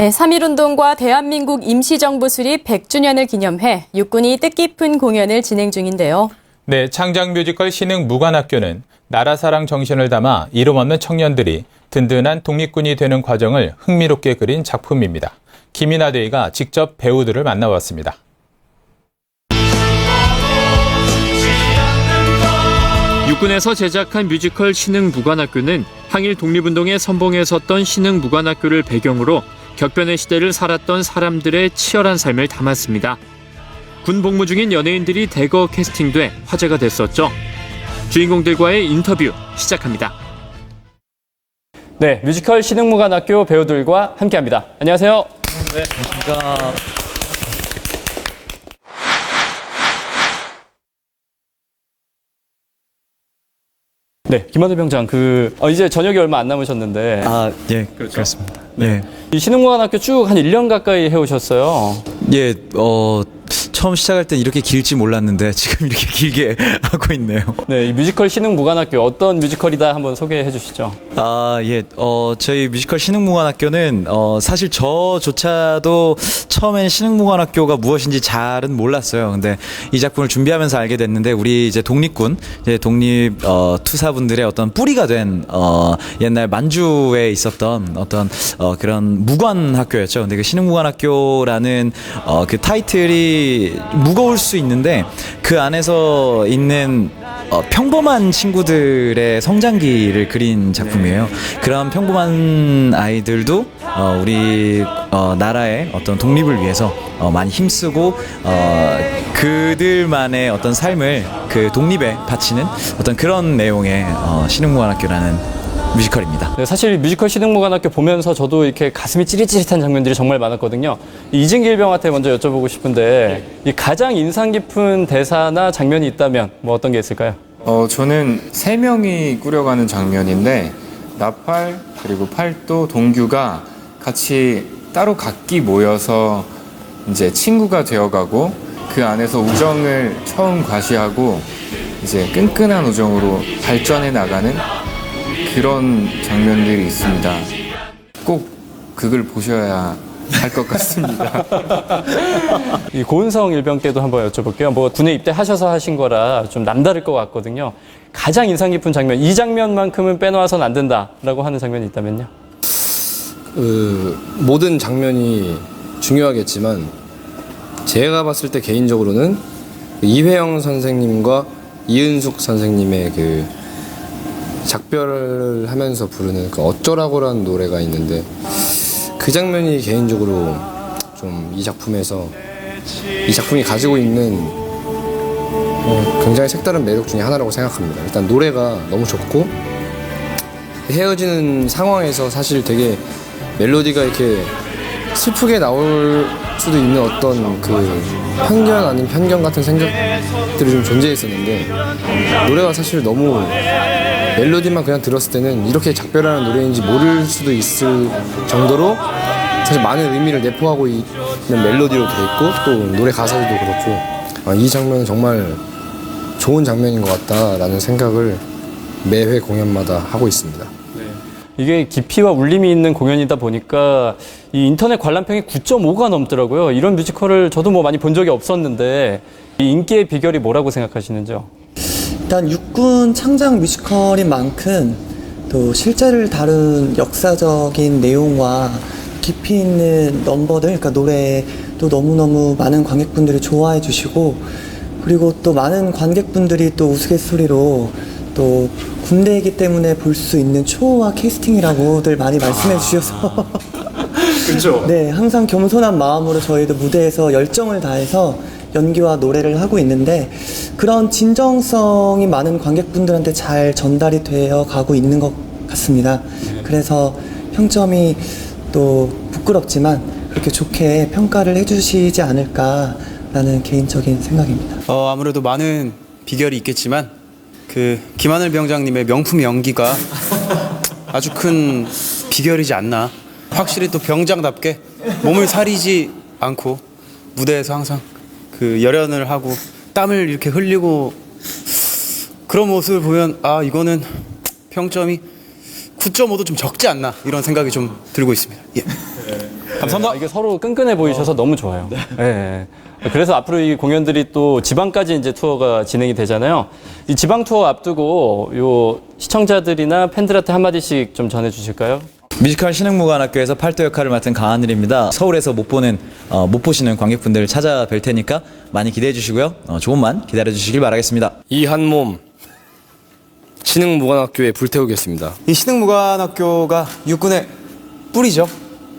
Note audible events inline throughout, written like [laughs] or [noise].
네, 3.1운동과 대한민국 임시정부 수립 100주년을 기념해 육군이 뜻깊은 공연을 진행 중인데요. 네, 창작 뮤지컬 신흥 무관학교는 나라 사랑 정신을 담아 이름 없는 청년들이 든든한 독립군이 되는 과정을 흥미롭게 그린 작품입니다. 김이나 데이가 직접 배우들을 만나봤습니다. 육군에서 제작한 뮤지컬 신흥 무관학교는 항일 독립운동의 선봉에 섰던 신흥 무관학교를 배경으로 격변의 시대를 살았던 사람들의 치열한 삶을 담았습니다. 군 복무 중인 연예인들이 대거 캐스팅돼 화제가 됐었죠. 주인공들과의 인터뷰 시작합니다. 네, 뮤지컬 신흥무관학교 배우들과 함께합니다. 안녕하세요. 네, 김한우 병장, 그, 어, 이제 저녁이 얼마 안 남으셨는데, 아, 예, 그렇습니다 네. 이 신흥무관학교 쭉 한 1년 가까이 해오셨어요. 예, 어, 처음 시작할 땐 이렇게 길지 몰랐는데 지금 이렇게 길게 [laughs] 하고 있네요. 네, 이 뮤지컬 신흥 무관학교 어떤 뮤지컬이다 한번 소개해 주시죠. 아, 예, 어, 저희 뮤지컬 신흥무관학교는, 어, 사실 저조차도 처음엔 신흥무관학교가 무엇인지 잘은 몰랐어요. 근데 이 작품을 준비하면서 알게 됐는데, 우리 이제 독립군, 이제 독립, 어, 투사분들의 어떤 뿌리가 된, 어, 옛날 만주에 있었던 어떤, 어, 그런 무관학교였죠. 근데 그 신흥무관학교라는, 어, 그 타이틀이 무거울 수 있는데, 그 안에서 있는 어, 평범한 친구들의 성장기를 그린 작품이에요. 그런 평범한 아이들도 어, 우리 어, 나라의 어떤 독립을 위해서 어, 많이 힘쓰고 어, 그들만의 어떤 삶을 그 독립에 바치는 어떤 그런 내용의 어, 신흥무관학교라는 뮤지컬입니다. 네, 사실 뮤지컬 신흥무관학교 보면서 저도 이렇게 가슴이 찌릿찌릿한 장면들이 정말 많았거든요. 이 이진기 일병한테 먼저 여쭤보고 싶은데 이 가장 인상 깊은 대사나 장면이 있다면 뭐 어떤 게 있을까요? 어, 저는 세 명이 꾸려가는 장면인데 나팔 그리고 팔도 동규가 같이 따로 각기 모여서 이제 친구가 되어가고 그 안에서 우정을 처음 과시하고 이제 끈끈한 우정으로 발전해 나가는 그런 장면들이 있습니다. 꼭 그걸 보셔야 할 것 같습니다. [laughs] 이 고은성 일병께도 한번 여쭤볼게요. 뭐 군에 입대하셔서 하신 거라 좀 남다를 것 같거든요. 가장 인상 깊은 장면, 이 장면만큼은 빼놓아서는 안 된다라고 하는 장면이 있다면요? 그 모든 장면이 중요하겠지만 제가 봤을 때 개인적으로는 그 이회영 선생님과 이은숙 선생님의 그 작별을 하면서 부르는 그 어쩌라고라는 노래가 있는데 그 장면이 개인적으로 좀 이 작품에서 이 작품이 가지고 있는 어, 굉장히 색다른 매력 중에 하나라고 생각합니다. 일단 노래가 너무 좋고 헤어지는 상황에서 사실 되게 멜로디가 이렇게 슬프게 나올 수도 있는 어떤 그 편견 아닌 편견 같은 생각들이 좀 존재했었는데 노래가 사실 너무 멜로디만 그냥 들었을 때는 이렇게 작별하는 노래인지 모를 수도 있을 정도로 사실 많은 의미를 내포하고 있는 멜로디로 돼 있고 또 노래 가사들도 그렇고 아, 이 장면은 정말 좋은 장면인 것 같다라는 생각을 매회 공연마다 하고 있습니다. 이게 깊이와 울림이 있는 공연이다 보니까 이 인터넷 관람평이 9.5가 넘더라고요. 이런 뮤지컬을 저도 뭐 많이 본 적이 없었는데 이 인기의 비결이 뭐라고 생각하시는지요? 일단 육군 창작 뮤지컬인 만큼 또 실제를 다룬 역사적인 내용과 깊이 있는 넘버들, 그러니까 노래도 너무너무 많은 관객분들이 좋아해 주시고 그리고 또 많은 관객분들이 또 우스갯소리로 또 군대이기 때문에 볼 수 있는 초호화 캐스팅이라고들 많이 말씀해 주셔서 그렇죠. [laughs] 네, 항상 겸손한 마음으로 저희도 무대에서 열정을 다해서 연기와 노래를 하고 있는데 그런 진정성이 많은 관객분들한테 잘 전달이 되어 가고 있는 것 같습니다. 그래서 평점이 또 부끄럽지만 그렇게 좋게 평가를 해주시지 않을까라는 개인적인 생각입니다. 어, 아무래도 많은 비결이 있겠지만 그 김하늘 병장님의 명품 연기가 [laughs] 아주 큰 비결이지 않나. 확실히 또 병장답게 몸을 사리지 않고 무대에서 항상 그 열연을 하고 땀을 이렇게 흘리고 그런 모습을 보면 아 이거는 평점이 9.5도 좀 적지 않나 이런 생각이 좀 들고 있습니다. 예. 감사합니다. 아, 이게 서로 끈끈해 보이셔서 너무 좋아요. 예. 그래서 앞으로 이 공연들이 또 지방까지 이제 투어가 진행이 되잖아요. 이 지방 투어 앞두고 요 시청자들이나 팬들한테 한마디씩 좀 전해 주실까요? 뮤지컬 신흥무관학교에서 팔도 역할을 맡은 강하늘입니다. 서울에서 못 보는 어, 못 보시는 관객분들 찾아뵐 테니까 많이 기대해 주시고요. 어, 조금만 기다려 주시길 바라겠습니다. 이 한 몸 신흥무관학교에 불태우겠습니다. 이 신흥무관학교가 육군의 뿌리죠.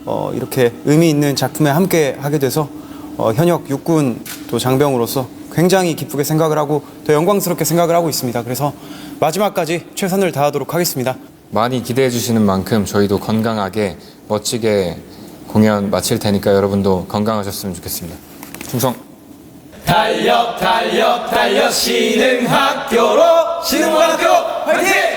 어, 이렇게 의미 있는 작품에 함께 하게 돼서 어, 현역 육군 또 장병으로서 굉장히 기쁘게 생각을 하고 또 영광스럽게 생각을 하고 있습니다. 그래서 마지막까지 최선을 다하도록 하겠습니다. 많이 기대해 주시는 만큼 저희도 건강하게 멋지게 공연 마칠 테니까 여러분도 건강하셨으면 좋겠습니다. 충성! 달려 달려 달려 신흥학교로 신흥무관학교 화이팅!